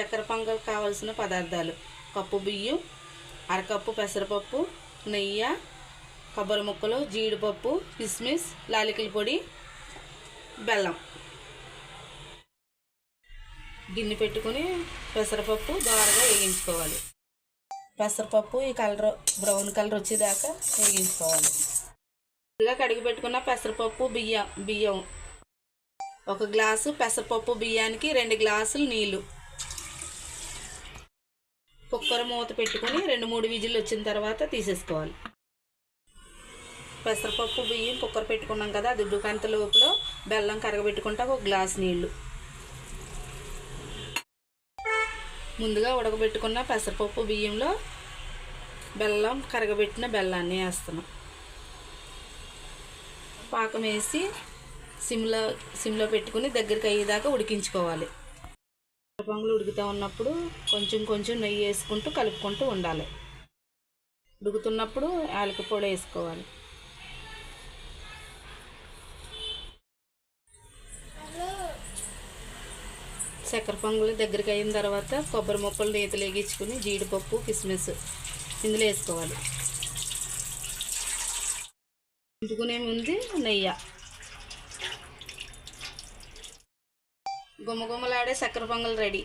చక్కెర పొంగల్ కావాల్సిన పదార్థాలు. కప్పు బియ్యం అరకప్పు పెసరపప్పు నెయ్యి కొబ్బరి ముక్కలు జీడిపప్పు కిస్మిస్ లాలికల పొడి బెల్లం. గిన్నె పెట్టుకుని పెసరపప్పు దోరగా వేగించుకోవాలి. పెసరపప్పు ఈ కలర్ బ్రౌన్ కలర్ వచ్చేదాకా వేగించుకోవాలి. ముందుగా కడిగి పెట్టుకున్న పెసరపప్పు బియ్యం బియ్యం. ఒక గ్లాసు పెసరపప్పు బియ్యానికి రెండు గ్లాసులు నీళ్ళు కుక్కర్ మూత పెట్టుకొని రెండు మూడు విజిల్ వచ్చిన తర్వాత తీసేసుకోవాలి. పెసరపప్పు బియ్యం కుక్కర్ పెట్టుకున్నాం కదా అది ఉడుకంత లోపల బెల్లం కరగబెట్టుకుంటా ఒక గ్లాస్ నీళ్ళు. ముందుగా ఉడకబెట్టుకున్న పెసరపప్పు బియ్యంలో బెల్లం కరగబెట్టిన బెల్లాన్ని వేస్తున్నాం. పాకం వేసి సిమ్లో సిమ్లో పెట్టుకుని దగ్గరికి అయ్యేదాకా ఉడికించుకోవాలి. పొంగులు ఉడుకుతూ ఉన్నప్పుడు కొంచెం కొంచెం నెయ్యి వేసుకుంటూ కలుపుకుంటూ ఉండాలి. ఉడుకుతున్నప్పుడు యాలక పొడి వేసుకోవాలి. చక్కెర పొంగులు దగ్గరికి అయిన తర్వాత కొబ్బరి ముక్కలు నేతలు వేగించుకుని జీడిపప్పు కిస్మిస్ ఇందులో వేసుకోవాలి. ఇంపుకునే ముందు నెయ్యి గుమగుమలాడే చక్కెర పొంగల్ రెడీ.